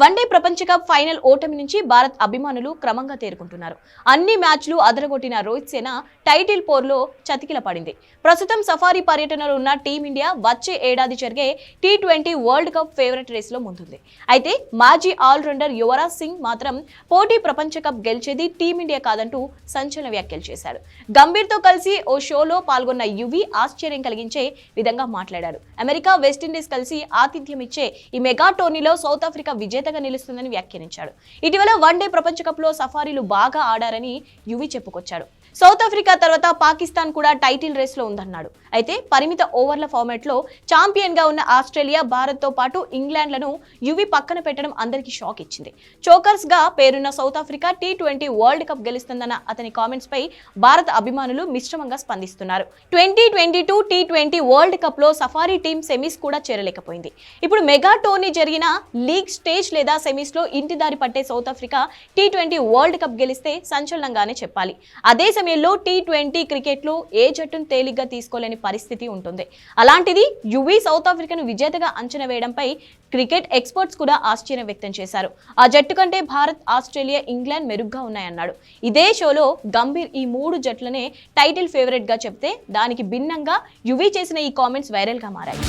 One day ప్రపంచ cup final ఓటమి నుంచి భారత్ అభిమానులు క్రమంగా తేరుకుంటున్నారు. అన్ని మ్యాచ్లు అదరగొట్టిన రోహిత్ సేన టైటిల్ పోర్లో చతికిల పడింది. ప్రస్తుతం సఫారీ పర్యటనలో ఉన్న టీమిండియా వచ్చే ఏడాది జరిగే T twenty world cup favourite రేస్లో ముందుంది. అయితే మాజీ ఆల్రౌండర్ యువరాజ్ సింగ్ మాత్రం పోటీ ప్రపంచ కప్ గెలిచేది టీమిండియా కాదంటూ సంచలన వ్యాఖ్యలు చేశాడు గంభీర్తో కలిసి ఓ షోలో పాల్గొన్న యువి ఆశ్చర్యం కలిగించే విధంగా మాట్లాడారు. అమెరికా వెస్టిండీస్ కలిసి ఆతిథ్యం ఇచ్చే ఈ మెగా టోర్నీలో సౌత్ ఆఫ్రికా విజేతగా నిలుస్తుందని వ్యాఖ్యానించాడు. ఇటీవల వన్డే ప్రపంచ కప్లో సఫారీలు బాగా ఆడారని యువి చెప్పుకొచ్చాడు. సౌత్ ఆఫ్రికా తర్వాత పాకిస్తాన్ కూడా టైటిల్ రేస్లో ఉందన్నాడు. అయితే పరిమిత ఓవర్ల ఫార్మాట్లో ఛాంపియన్గా ఉన్న ఆస్ట్రేలియా భారత్తో పాటు ఇంగ్లాండ్లను యువి పక్కన పెట్టడం అందరికీ షాక్ ఇచ్చింది. చోకర్స్గా పేరున్న South Africa T twenty world cup గెలుస్తుందన్న అతని కామెంట్స్ పై భారత అభిమానులు మిశ్రమంగా స్పందిస్తున్నారు. Twenty twenty two T twenty world కప్లో సఫారీ టీం సెమీస్ కూడా చేరలేకపోయింది. ఇప్పుడు మెగా టోర్నీ జరిగిన లీగ్ స్టేజ్ లేదా సెమీస్లో ఇంటి దారి పట్టే South Africa T twenty world cup గెలిస్తే సంచలనంగానే చెప్పాలి. అదే సమయంలో టీ ట్వంటీ క్రికెట్లో ఏ జట్టును తేలిగ్గా తీసుకోలేని పరిస్థితి ఉంటుంది. అలాంటిది యువీ సౌత్ ఆఫ్రికాను విజేతగా అంచనా వేయడంపై క్రికెట్ ఎక్స్పర్ట్స్ కూడా ఆశ్చర్యం వ్యక్తం చేశారు. ఆ జట్టు కంటే భారత్ ఆస్ట్రేలియా ఇంగ్లాండ్ మెరుగ్గా ఉన్నాయన్నాడు. ఇదే షోలో గంభీర్ ఈ మూడు జట్లనే టైటిల్ ఫేవరెట్గా చెప్తే దానికి భిన్నంగా యువీ చేసిన ఈ కామెంట్స్ వైరల్గా మారాయి.